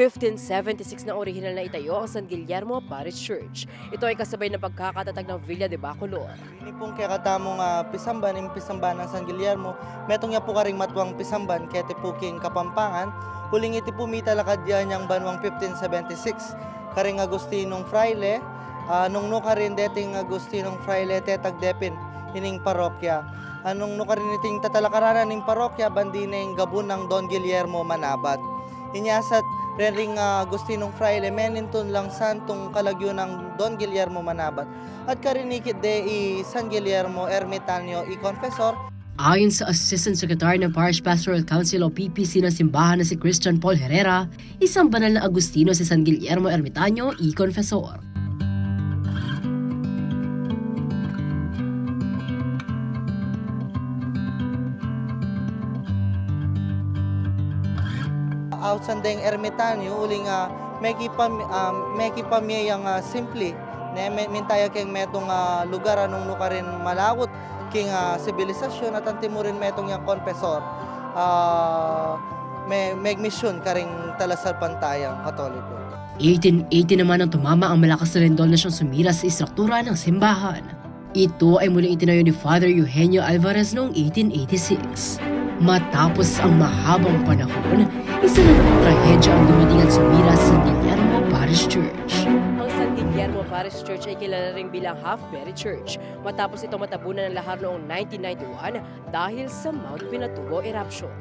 1576 na orihinal na itayo ang San Guillermo Parish Church. Ito ay kasabay ng pagkakatatag ng Villa de Bacolor. Ini pong kaya katamong uh, pisamban, yung pisamban ng San Guillermo, metong niya po karing matwang pisamban, kete po king kapampangan, huling iti po mita lakad yan yung banwang 1576, karing Agustinong Fraile, uh, nung no karin deting Agustinong Fraile tetag depin, ining parokya. Anong no karin iting tatalakaranan ning parokya, bandi na yung gabon ng Don Guillermo Manabat. Inyasat ring uh, Agustinong Fraile, meninton lang santong kalagyo ng Don Guillermo Manabat at karinikit de i San Guillermo Ermitanio i Confessor Ayon sa Assistant Secretary ng Parish Pastoral Council o PPC ng simbahan na si Christian Paul Herrera, isang banal na Agustino si San Guillermo Ermitaño y Confesor. Outsanding Ermitanio uling uh, meki pam um, meki pamiyang uh, simply ne me- mintaya keng metong uh, lugar anong nukarin malawot king sibilisasyon at antimurin metong yang Confessor uh, me megmission karing talasal pantayang katoliko 1880 naman ang tumama ang malakas na siyang sumira sa istruktura ng simbahan. Ito ay muling itinayo ni Father Eugenio Alvarez noong 1886. Matapos ang mahabang panahon, isa na namang trahedya ang dumating at sumira sa San Guillermo Parish Church. Ang San Guillermo Parish Church ay kilala rin bilang Half-Berry Church matapos ito matabunan ng lahar noong 1991 dahil sa Mount Pinatubo eruption.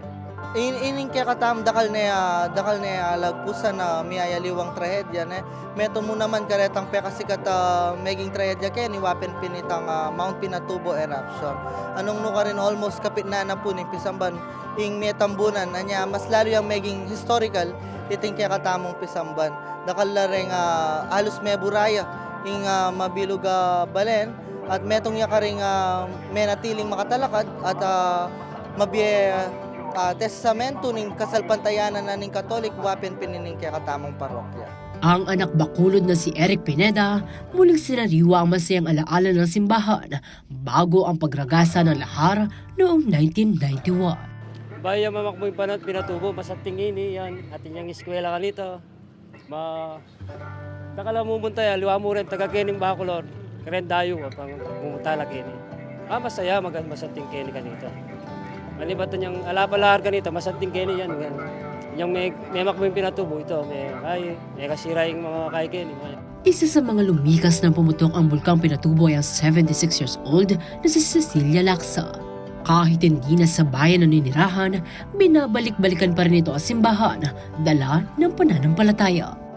In ining kaya katam dakal ne ah, dakal ne ah, lagpusan na miyayaliwang trahedya ne? Meto mo naman karetang pekasikat uh, meging trahedya kaya ni Wapen pinitang ah, Mount Pinatubo eruption. Anong no ka rin almost kapit na na po ni pisamban ing metambunan. Anya mas lalo yung meging historical iting kaya katamong pisamban. Dakal la ring ah, alos me buraya ing ah, mabilog ah, balen. At metong ya karing uh, menatiling makatalakad at uh, mabye ah, testamento ning kasalpantayanan na ning Katolik wapen pinining kaya katamong parokya. Ang anak bakulod na si Eric Pineda muling sinariwa ang masayang alaala ng simbahan bago ang pagragasa ng lahar noong 1991. Baya mamakboy pa na't pinatubo, basta tingin yan, atin yung eskwela kanito. Ma... Takala mumunta ya, liwa mo rin, taga kening bakulor. Karen dayo, pang pumunta la kini. Ah, masaya, magan masanting kini kanito. Malibatan yung alapalar kanito, masanting kini yan. yan. Yung may, may makboy pinatubo ito, may, ay, may kasira yung mga kay kini. Isa sa mga lumikas ng pumutok ang bulkang Pinatubo ay ang 76 years old na si Cecilia Laksa. Kahit hindi na sa bayan na ninirahan, binabalik-balikan pa rin ito ang simbahan, dala ng pananampalataya.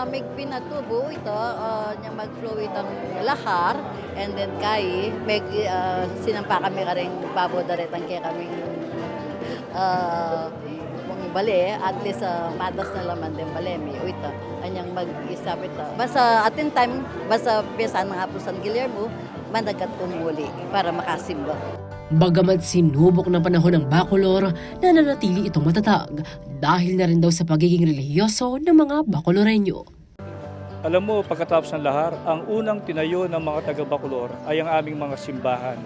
Uh, may pinatubo ito, uh, yung mag-flow itong lahar, and then kay, may uh, sinampa kami ka rin babo daretang kaya kami uh, mong bali, at least uh, madas na laman din bali, may ito, anyang mag-isap ito. Basta at in time, basta piyesa ng Apo San Guillermo, managat tumuli para makasimba. Bagamat sinubok ng panahon ng Bacolor, nananatili itong matatag dahil na rin daw sa pagiging relihiyoso ng mga Bacoloreño. Alam mo, pagkatapos ng lahar, ang unang tinayo ng mga taga-Bacolor ay ang aming mga simbahan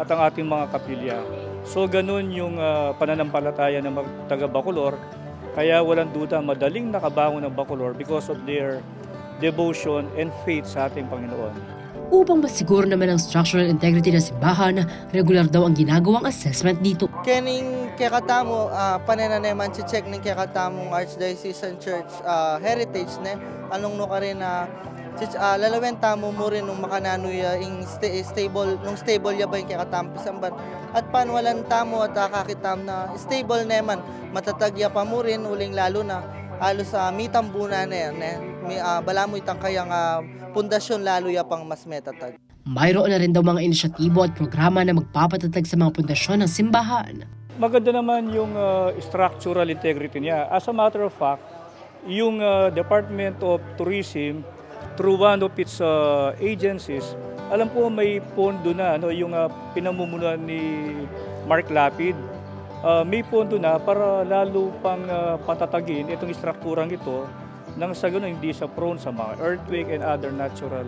at ang ating mga kapilya. So ganun yung ah, pananampalataya ng mga taga-Bacolor. Kaya walang duda, madaling nakabangon ng Bacolor because of their devotion and faith sa ating Panginoon. Upang masiguro naman ang structural integrity ng simbahan, regular daw ang ginagawang assessment dito. Kening kaya katamo uh, panananeman si check ning kaya katamong Archdiocesan Church ah, heritage ne anong no ka rin na uh, lalawen tamo mo rin nung makananoy ah, ing sta- stable nung stable ya ba yung kaya katamong pisamban at panwalan tamo at uh, kakitam na stable neman matatagya pa mo rin uling lalo na halos sa mitambuna na yan eh. Mi, ah, bala mo itang kayang ah, pundasyon lalo ya pang mas metatag. Mayroon na rin daw mga inisyatibo at programa na magpapatatag sa mga pundasyon ng simbahan. Maganda naman yung uh, structural integrity niya. As a matter of fact, yung uh, Department of Tourism, through one of its uh, agencies, alam po may pondo na, no, yung uh, pinamumunuan ni Mark Lapid, uh, may pondo na para lalo pang uh, patatagin itong strukturang ito nang sa ganun hindi siya prone sa mga earthquake and other natural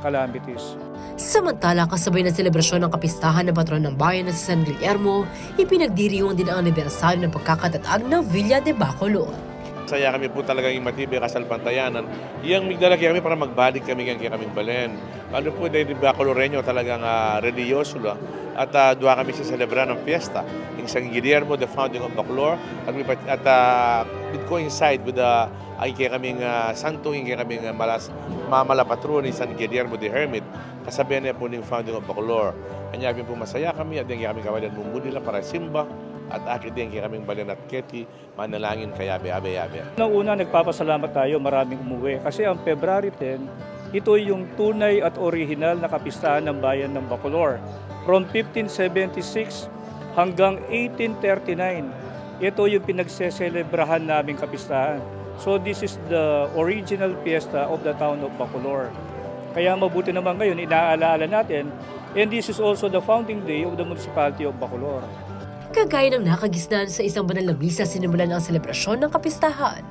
calamities. Samantala, kasabay ng selebrasyon ng kapistahan ng patron ng bayan na si San Guillermo, ipinagdiriwang din ang anibersaryo ng pagkakatatag ng Villa de Bacolor. Saya kami po talaga yung matibay kasalpantayanan. Iyang migdala kami para magbalik kami kang kaming balen. Ano po dahil di ba Coloreño talagang uh, religyoso la. At uh, duwa kami sa celebrar ng fiesta. Yung San Guillermo, the founding of Bacolor. At, at uh, it coincide with the ay kaya kaming uh, santo, yung kaming uh, malas, mamala patron ni San Guillermo the Hermit. Kasabihan niya po ng founding of Bacolor. Kanya kami po masaya kami at yung kaya kami kawalan nila para simba. At akit din kaming balen at keti, manalangin kaya abe abe abe. Nang una, nagpapasalamat tayo, maraming umuwi. Kasi ang February 10, ito yung tunay at orihinal na kapistahan ng bayan ng Bacolor. From 1576 hanggang 1839, ito yung pinagseselebrahan naming kapistahan. So this is the original fiesta of the town of Bacolor. Kaya mabuti naman ngayon, inaalaala natin, and this is also the founding day of the municipality of Bacolor. Kagaya ng nakagisnan sa isang banal na misa sinimulan ang selebrasyon ng kapistahan.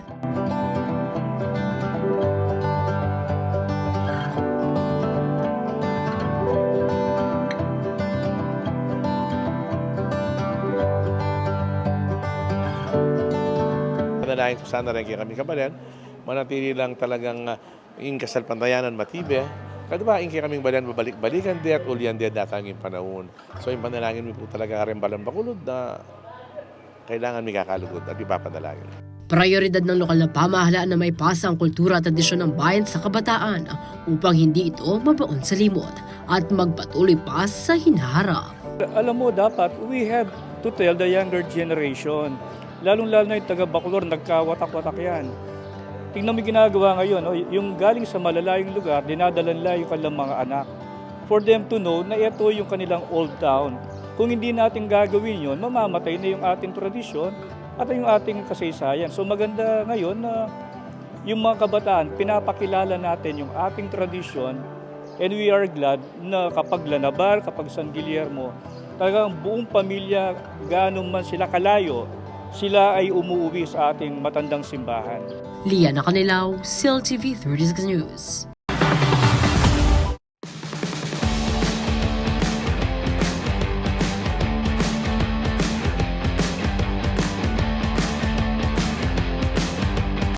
Panalangin ko sana rin kami kabalen, manatili lang talagang uh, yung kasalpantayanan matibe. Kasi ba, kaya kaming balen, babalik-balikan di at ulian di datang yung panahon. So yung panalangin mo po talaga rin balang bakulod na kailangan may kakalugod at ipapanalangin. Prioridad ng lokal na pamahalaan na may pasa ang kultura at tradisyon ng bayan sa kabataan upang hindi ito mabaon sa limot at magpatuloy pa sa hinaharap. Alam mo, dapat we have to tell the younger generation, lalong-lalo na yung taga Bacolor, nagkawatak-watak yan. Tingnan mo yung ginagawa ngayon, no? yung galing sa malalayong lugar, dinadala nila yung kanilang mga anak. For them to know na ito yung kanilang old town. Kung hindi natin gagawin yon, mamamatay na yung ating tradisyon at yung ating kasaysayan. So maganda ngayon na yung mga kabataan, pinapakilala natin yung ating tradisyon and we are glad na kapag Lanabar, kapag San Guillermo, talagang buong pamilya, gaano man sila kalayo, sila ay umuwi sa ating matandang simbahan. Liana Canilaw, CIL TV 36 News.